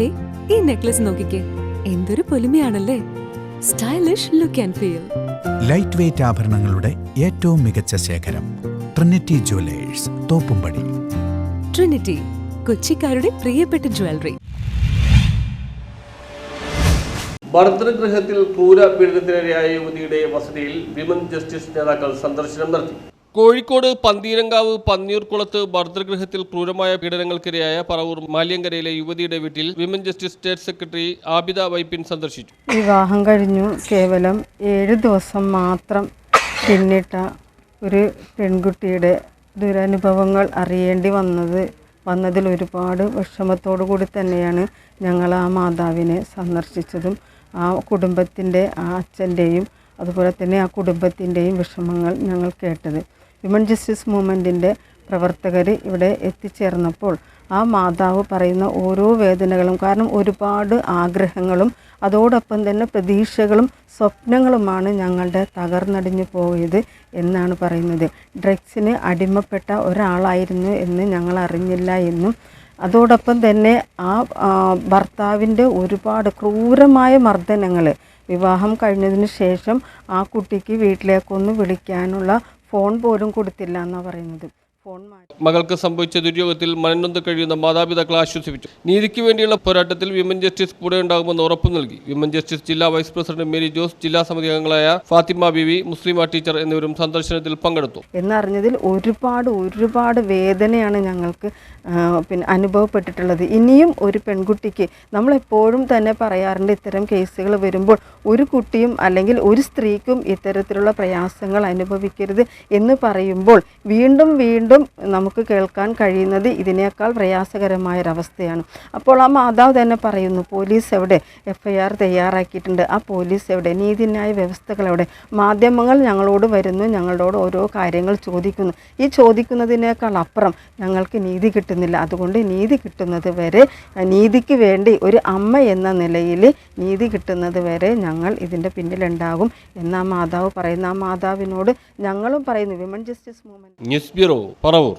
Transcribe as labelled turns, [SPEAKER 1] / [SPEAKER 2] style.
[SPEAKER 1] ദേ ഈ നെക്ലസ് നോക്കിക്കേ. എന്തൊരു പൊലിമയാണല്ലേ. Stylish look and feel
[SPEAKER 2] light weight ആഭരണങ്ങളുടെ ഏറ്റവും മികച്ച ശേഖരം ട്രിനിറ്റി ജുവലേഴ്സ് തോപ്പുംപടി.
[SPEAKER 1] ട്രിനിറ്റി കൊച്ചിക്കാരുടെ പ്രിയപ്പെട്ട ജ്വല്ലറി
[SPEAKER 3] ഭർതൃഗൃഹത്തിൽ ക്രൂര പീഡനത്തിനിരയായ യുവതിയുടെ വസതിയിൽ വിമൻ ജസ്റ്റിസ് നേതാക്കൾ സന്ദർശനം നടത്തി. കോഴിക്കോട് പന്തീരങ്കാവ് പന്നീർക്കുളത്ത് ഭർതൃഗൃഹത്തിൽ ക്രൂരമായ പീഡനങ്ങൾക്കിരയായ പറവൂർ മാലിയങ്കരയിലെ യുവതിയുടെ വീട്ടിൽ women justice state secretary Abida Vypin സന്ദർശിച്ചു.
[SPEAKER 4] വിവാഹം കഴിഞ്ഞു. കേവലം ഏഴ് ദിവസം മാത്രം പിന്നിട്ട ഒരു പെൺകുട്ടിയുടെ ദുരനുഭവങ്ങൾ അറിയേണ്ടി വന്നത് വന്നതിൽ ഒരുപാട് വിഷമത്തോടു കൂടി തന്നെയാണ് ഞങ്ങൾ ആ മാതാവിനെ സന്ദർശിച്ചതും. ആ കുടുംബത്തിന്റെ ആ അച്ഛന്റെയും അതുപോലെ തന്നെ ആ കുടുംബത്തിന്റെയും വിഷമങ്ങൾ ഞങ്ങൾ കേട്ടത്. വിമൻ ജസ്റ്റിസ് മൂവ്മെന്റിന്റെ പ്രവർത്തകർ ഇവിടെ എത്തിച്ചേർന്നപ്പോൾ ആ മാതാവ് പറയുന്ന ഓരോ വേദനകളും കാരണം ഒരുപാട് ആഗ്രഹങ്ങളും അതോടൊപ്പം തന്നെ പ്രതീക്ഷകളും സ്വപ്നങ്ങളുമാണ് ഞങ്ങളുടെ തകർന്നടിഞ്ഞു പോയത് എന്നാണ് പറയുന്നത്. ഡ്രഗ്സിന് അടിമപ്പെട്ട ഒരാളായിരുന്നു എന്ന് ഞങ്ങൾ അറിഞ്ഞില്ല എന്നും അതോടൊപ്പം തന്നെ ആ ഭർത്താവിന്റെ ഒരുപാട് ക്രൂരമായ മർദ്ദനങ്ങൾ വിവാഹം കഴിഞ്ഞതിന് ശേഷം ആ കുട്ടിക്ക് വീട്ടിലേക്കൊന്ന് വിളിക്കാനുള്ള ഫോൺ പോലും കൊടുത്തില്ല എന്നാണ് പറയുന്നത്.
[SPEAKER 3] മകൾക്ക് സംഭവിച്ച ദുര്യോഗത്തിൽ മനനൊന്ന് കഴിയുന്ന മാതാപിതാക്കളെ ആശ്വസിപ്പിച്ചു. നീതിക്ക് വേണ്ടിയുള്ള പോരാട്ടത്തിൽ വിമൻ ജസ്റ്റിസ് കൂടെ ഉണ്ടാകുമെന്ന് ഉറപ്പു നൽകി. വിമൻ ജസ്റ്റിസ് ജില്ലാ വൈസ് പ്രസിഡന്റ് മേരി ജോസ് ജില്ലാ സമിതി അംഗങ്ങളായ ഫാത്തിമ ബിവി മുസ്ലിമ ടീച്ചർ എന്നിവരും സന്ദർശനത്തിൽ പങ്കെടുത്തു.
[SPEAKER 4] എന്നറിഞ്ഞതിൽ ഒരുപാട് ഒരുപാട് വേദനയാണ് ഞങ്ങൾക്ക് പിന്നെ അനുഭവപ്പെട്ടിട്ടുള്ളത്. ഇനിയും ഒരു പെൺകുട്ടിക്ക് നമ്മളെപ്പോഴും തന്നെ പറയാറുണ്ട് ഇത്തരം കേസുകൾ വരുമ്പോൾ ഒരു കുട്ടിയും അല്ലെങ്കിൽ ഒരു സ്ത്രീക്കും ഇത്തരത്തിലുള്ള പ്രയാസങ്ങൾ അനുഭവിക്കരുത് എന്ന് പറയുമ്പോൾ വീണ്ടും വീണ്ടും നമുക്ക് കേൾക്കാൻ കഴിയുന്നത് ഇതിനേക്കാൾ പ്രയാസകരമായൊരവസ്ഥയാണ്. അപ്പോൾ ആ മാതാവ് തന്നെ പറയുന്നു പോലീസ് എവിടെ? എഫ് ഐ ആർ തയ്യാറാക്കിയിട്ടുണ്ട്. ആ പോലീസ് എവിടെ? നീതിന്യായ വ്യവസ്ഥകൾ എവിടെ? മാധ്യമങ്ങൾ ഞങ്ങളോട് വരുന്നു ഞങ്ങളോട് ഓരോ കാര്യങ്ങൾ ചോദിക്കുന്നു. ഈ ചോദിക്കുന്നതിനേക്കാൾ അപ്പുറം ഞങ്ങൾക്ക് നീതി കിട്ടുന്നില്ല. അതുകൊണ്ട് നീതി കിട്ടുന്നത് വരെ നീതിക്ക് വേണ്ടി ഒരു അമ്മ എന്ന നിലയിൽ നീതി കിട്ടുന്നത് വരെ ഞങ്ങൾ ഇതിന്റെ പിന്നിലുണ്ടാകും. എന്ന് ആ മാതാവ് പറയുന്ന. ആ മാതാവിനോട് ഞങ്ങളും പറയുന്നു women justice movement
[SPEAKER 3] news bureau. Paravur